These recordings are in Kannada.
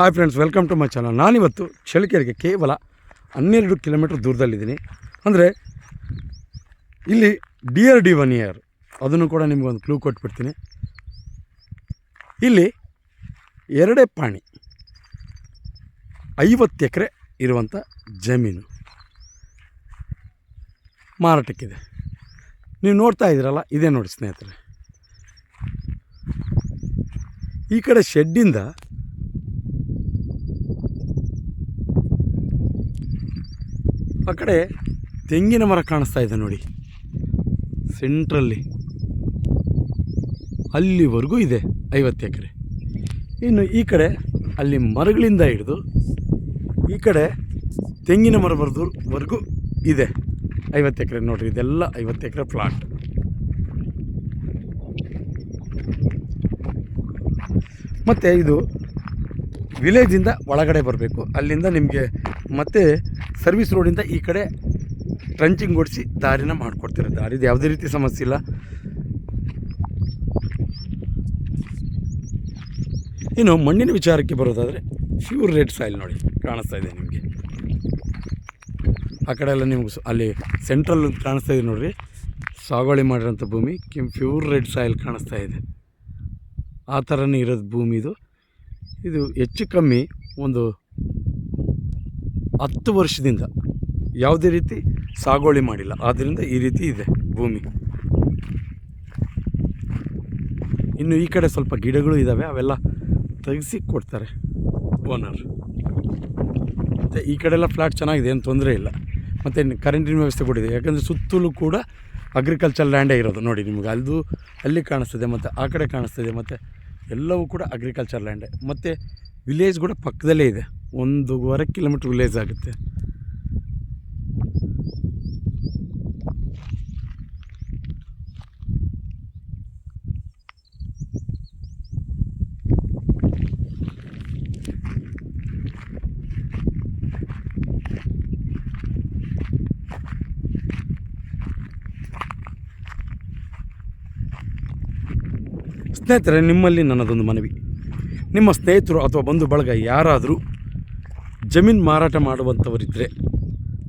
Hi friends welcome to my channel ನಾನಿವತ್ತು ಚಳ್ಳಕೆರೆಗೆ ಕೇವಲ ಹನ್ನೆರಡು ಕಿಲೋಮೀಟ್ರ್ ದೂರದಲ್ಲಿದ್ದೀನಿ. ಅಂದರೆ ಇಲ್ಲಿ ಡಿಯರ್ ಡಿ ಒನ್ ಇಯರ್. ಅದನ್ನು ಕೂಡ ನಿಮಗೊಂದು ಕ್ಲೂ ಕೊಟ್ಬಿಡ್ತೀನಿ. ಇಲ್ಲಿ ಎರಡೇ ಪಾಣಿ, ಐವತ್ತು ಎಕರೆ ಇರುವಂಥ ಜಮೀನು ಮಾರಾಟಕ್ಕಿದೆ. ನೀವು ನೋಡ್ತಾ ಇದ್ದೀರಲ್ಲ, ಇದೇ ನೋಡಿ ಸ್ನೇಹಿತರೆ. ಈ ಕಡೆ ಶೆಡ್ಡಿಂದ ಆ ಕಡೆ ತೆಂಗಿನ ಮರ ಕಾಣಿಸ್ತಾ ಇದೆ ನೋಡಿ. ಸೆಂಟ್ರಲ್ಲಿ ಅಲ್ಲಿವರೆಗೂ ಇದೆ ಐವತ್ತು ಎಕರೆ. ಇನ್ನು ಈ ಕಡೆ ಅಲ್ಲಿ ಮರಗಳಿಂದ ಹಿಡಿದು ಈ ಕಡೆ ತೆಂಗಿನ ಮರ ಬರೆದುವರೆಗೂ ಇದೆ. ಐವತ್ತು ಎಕರೆ ನೋಡಿರಿ, ಇದೆಲ್ಲ ಐವತ್ತು ಎಕರೆ ಪ್ಲಾಟ್ ಮತ್ತು ಇದು ವಿಲೇಜಿಂದ ಒಳಗಡೆ ಬರಬೇಕು. ಅಲ್ಲಿಂದ ನಿಮಗೆ ಮತ್ತೆ ಸರ್ವಿಸ್ ರೋಡಿಂದ ಈ ಕಡೆ ಟ್ರಂಚಿಂಗ್ ಓಡಿಸಿ ದಾರಿನ ಮಾಡಿಕೊಡ್ತಾರೆ ದಾರಿದು ಯಾವುದೇ ರೀತಿ ಸಮಸ್ಯೆ ಇಲ್ಲ. ಇನ್ನು ಮಣ್ಣಿನ ವಿಚಾರಕ್ಕೆ ಬರೋದಾದರೆ ಪ್ಯೂರ್ ರೆಡ್ ಸಾಯಿಲ್ ನೋಡಿ ಕಾಣಿಸ್ತಾ ಇದೆ ನಿಮಗೆ. ಆ ಕಡೆ ಎಲ್ಲ ನಿಮ್ಗೆ ಅಲ್ಲಿ ಸೆಂಟ್ರಲ್ ಕಾಣಿಸ್ತಾ ಇದೆ ನೋಡಿರಿ. ಸಾಗುವಳಿ ಮಾಡಿರೋಂಥ ಭೂಮಿ ಕೆಂ ಪ್ಯೂರ್ ರೆಡ್ ಸಾಯಿಲ್ ಕಾಣಿಸ್ತಾ ಇದೆ. ಆ ಥರನೇ ಇರೋದು ಭೂಮಿ ಇದು. ಇದು ಹೆಚ್ಚು ಕಮ್ಮಿ ಒಂದು ಹತ್ತು ವರ್ಷದಿಂದ ಯಾವುದೇ ರೀತಿ ಸಾಗುವಳಿ ಮಾಡಿಲ್ಲ. ಆದ್ದರಿಂದ ಈ ರೀತಿ ಇದೆ ಭೂಮಿ. ಇನ್ನು ಈ ಕಡೆ ಸ್ವಲ್ಪ ಗಿಡಗಳು ಇದ್ದಾವೆ ಅವೆಲ್ಲ ತೆಗೆಸಿ ಕೊಡ್ತಾರೆ ಓನರ್ ಮತ್ತು ಈ ಕಡೆಲ್ಲ ಫ್ಲ್ಯಾಟ್ ಚೆನ್ನಾಗಿದೆ, ಏನು ತೊಂದರೆ ಇಲ್ಲ. ಮತ್ತು ಕರೆಂಟಿನ ವ್ಯವಸ್ಥೆ ಕೂಡ ಇದೆ. ಯಾಕಂದರೆ ಸುತ್ತಲೂ ಕೂಡ ಅಗ್ರಿಕಲ್ಚರ್ ಲ್ಯಾಂಡೇ ಇರೋದು ನೋಡಿ ನಿಮಗೆ. ಅಲ್ಲದು ಅಲ್ಲಿ ಕಾಣಿಸ್ತದೆ, ಮತ್ತು ಆ ಕಡೆ ಕಾಣಿಸ್ತದೆ, ಮತ್ತು ಎಲ್ಲವೂ ಕೂಡ ಅಗ್ರಿಕಲ್ಚರ್ ಲ್ಯಾಂಡೇ ಮತ್ತು ವಿಲೇಜ್ ಕೂಡ ಪಕ್ಕದಲ್ಲೇ ಇದೆ. ಒಂದೂವರೆ ಕಿಲೋಮೀಟ್ರ್ ವಿಲೇಜ್ ಆಗುತ್ತೆ. ಸ್ನೇಹಿತರೆ, ನಿಮ್ಮಲ್ಲಿ ನನ್ನದೊಂದು ಮನವಿ. ನಿಮ್ಮ ಸ್ನೇಹಿತರು ಅಥವಾ ಬಂಧು ಬಳಗ ಯಾರಾದರೂ ಜಮೀನು ಮಾರಾಟ ಮಾಡುವಂಥವರಿದ್ದರೆ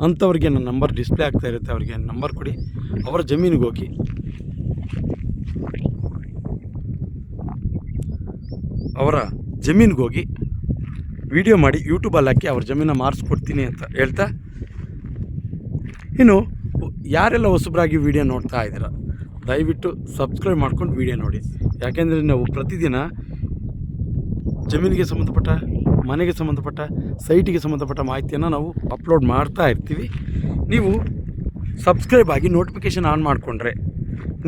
ಅಂಥವ್ರಿಗೆ ನನ್ನ ನಂಬರ್ ಡಿಸ್ಪ್ಲೇ ಆಗ್ತಾ ಇರುತ್ತೆ, ಅವರಿಗೆ ನಂಬರ್ ಕೊಡಿ, ಅವರ ಜಮೀನಿಗೆ ಹೋಗಿ. ಅವರ ಜಮೀನಿಗೆ ಹೋಗಿ ವಿಡಿಯೋ ಮಾಡಿ ಯೂಟ್ಯೂಬಲ್ಲಿ ಹಾಕಿ ಅವ್ರ ಜಮೀನ ಮಾರಿಸ್ಕೊಡ್ತೀನಿ ಅಂತ ಹೇಳ್ತಾ. ಇನ್ನು, ಯಾರೆಲ್ಲ ಹೊಸಬ್ರಾಗಿ ವಿಡಿಯೋ ನೋಡ್ತಾ ಇದ್ದೀರಾ, ದಯವಿಟ್ಟು ಸಬ್ಸ್ಕ್ರೈಬ್ ಮಾಡ್ಕೊಂಡು ವಿಡಿಯೋ ನೋಡಿ. ಯಾಕೆಂದರೆ ನಾವು ಪ್ರತಿದಿನ ಜಮೀನಿಗೆ ಸಂಬಂಧಪಟ್ಟ, ಮನೆಗೆ ಸಂಬಂಧಪಟ್ಟ ಸೈಟಿಗೆ ಸಂಬಂಧಪಟ್ಟ ಮಾಹಿತಿಯನ್ನು ನಾವು ಅಪ್ಲೋಡ್ ಮಾಡ್ತಾ ಇರ್ತೀವಿ. ನೀವು ಸಬ್ಸ್ಕ್ರೈಬ್ ಆಗಿ ನೋಟಿಫಿಕೇಷನ್ ಆನ್ ಮಾಡಿಕೊಂಡ್ರೆ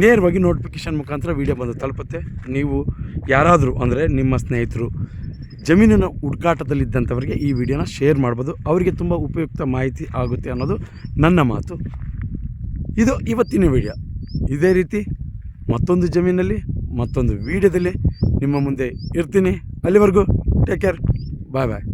ನೇರವಾಗಿ ನೋಟಿಫಿಕೇಷನ್ ಮುಖಾಂತರ ವೀಡಿಯೋ ಬಂದು ತಲುಪುತ್ತೆ. ನೀವು ಯಾರಾದರೂ ಅಂದರೆ ನಿಮ್ಮ ಸ್ನೇಹಿತರು, ಜಮೀನಿನ ಹುಡುಕಾಟದಲ್ಲಿದ್ದಂಥವರಿಗೆ ಈ ವಿಡಿಯೋನ ಶೇರ್ ಮಾಡ್ಬೋದು. ಅವರಿಗೆ ತುಂಬ ಉಪಯುಕ್ತ ಮಾಹಿತಿ ಆಗುತ್ತೆ ಅನ್ನೋದು ನನ್ನ ಮಾತು. ಇದು ಇವತ್ತಿನ ವಿಡಿಯೋ ಇದೇ ರೀತಿ ಮತ್ತೊಂದು ಜಮೀನಲ್ಲಿ ಮತ್ತೊಂದು ವಿಡಿಯೋದಲ್ಲಿ ನಿಮ್ಮ ಮುಂದೆ ಇರ್ತೀನಿ. ಅಲ್ಲಿವರೆಗೂ ಟೇಕ್ ಕೇರ್ ಬಾಯ್ ಬಾಯ್